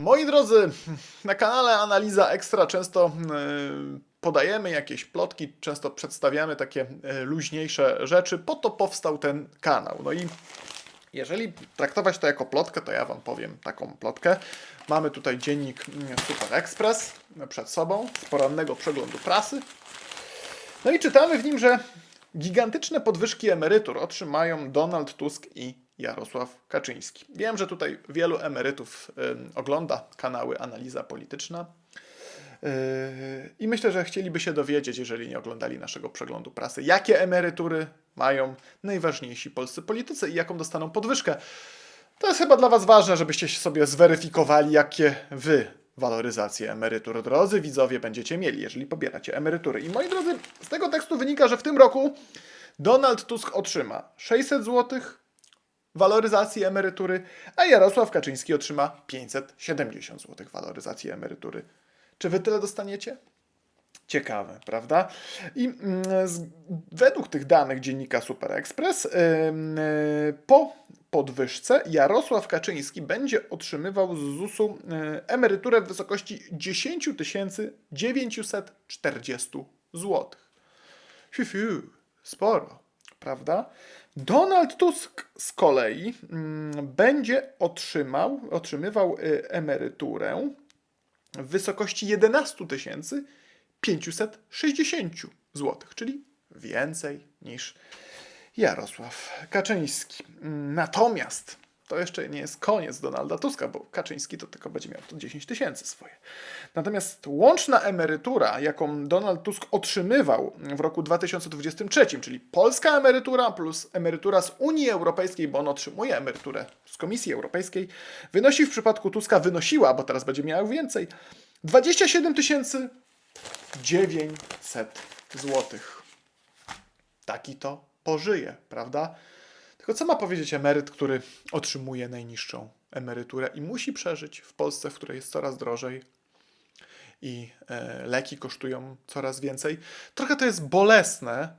Moi drodzy, na kanale Analiza Ekstra często e, podajemy jakieś plotki, często przedstawiamy takie e, luźniejsze rzeczy. Po to powstał ten kanał. No i jeżeli traktować to jako plotkę, to ja Wam powiem taką plotkę. Mamy tutaj dziennik mm, Super Express przed sobą z porannego przeglądu prasy. No i czytamy w nim, że gigantyczne podwyżki emerytur otrzymają Donald Tusk i Jarosław Kaczyński. Wiem, że tutaj wielu emerytów ogląda kanały Analiza Polityczna. Yy, I myślę, że chcieliby się dowiedzieć, jeżeli nie oglądali naszego przeglądu prasy, jakie emerytury mają najważniejsi polscy politycy i jaką dostaną podwyżkę. To jest chyba dla Was ważne, żebyście sobie zweryfikowali, jakie Wy waloryzacje emerytur, drodzy widzowie, będziecie mieli, jeżeli pobieracie emerytury. I moi drodzy, z tego tekstu wynika, że w tym roku Donald Tusk otrzyma 600 zł waloryzacji emerytury, a Jarosław Kaczyński otrzyma 570 zł waloryzacji emerytury. Czy Wy tyle dostaniecie? Ciekawe, prawda? I mm, z, według tych danych dziennika Super Express, ym, y, po podwyżce Jarosław Kaczyński będzie otrzymywał z ZUS-u y, emeryturę w wysokości 10 940 zł. Fiu, fiu, sporo, prawda? Donald Tusk z kolei mm, będzie otrzymał, otrzymywał y, emeryturę w wysokości 11 560 zł, czyli więcej niż Jarosław Kaczyński. Natomiast to jeszcze nie jest koniec Donalda Tuska, bo Kaczyński to tylko będzie miał to 10 tysięcy swoje. Natomiast łączna emerytura, jaką Donald Tusk otrzymywał w roku 2023, czyli polska emerytura plus emerytura z Unii Europejskiej, bo on otrzymuje emeryturę z Komisji Europejskiej, wynosi w przypadku Tuska, wynosiła, bo teraz będzie miał więcej, 27 900 złotych taki to pożyje, prawda? Tylko co ma powiedzieć emeryt, który otrzymuje najniższą emeryturę i musi przeżyć w Polsce, w której jest coraz drożej i e, leki kosztują coraz więcej? Trochę to jest bolesne,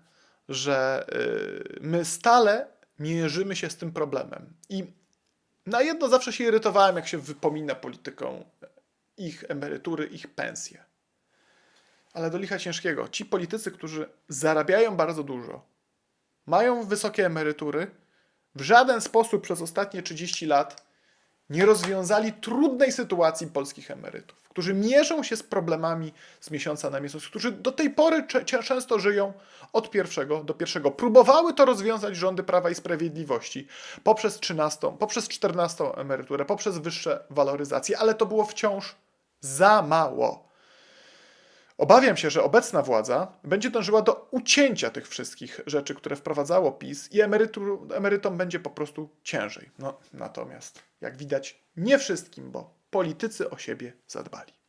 że e, my stale mierzymy się z tym problemem. I na jedno zawsze się irytowałem, jak się wypomina polityką ich emerytury, ich pensje. Ale do licha ciężkiego. Ci politycy, którzy zarabiają bardzo dużo, mają wysokie emerytury, w żaden sposób przez ostatnie 30 lat nie rozwiązali trudnej sytuacji polskich emerytów, którzy mierzą się z problemami z miesiąca na miesiąc, którzy do tej pory często żyją od pierwszego do pierwszego. Próbowały to rozwiązać rządy Prawa i Sprawiedliwości poprzez 13, poprzez 14 emeryturę, poprzez wyższe waloryzacje, ale to było wciąż za mało. Obawiam się, że obecna władza będzie dążyła do ucięcia tych wszystkich rzeczy, które wprowadzało PiS i emerytur, emerytom będzie po prostu ciężej. No, natomiast, jak widać, nie wszystkim, bo politycy o siebie zadbali.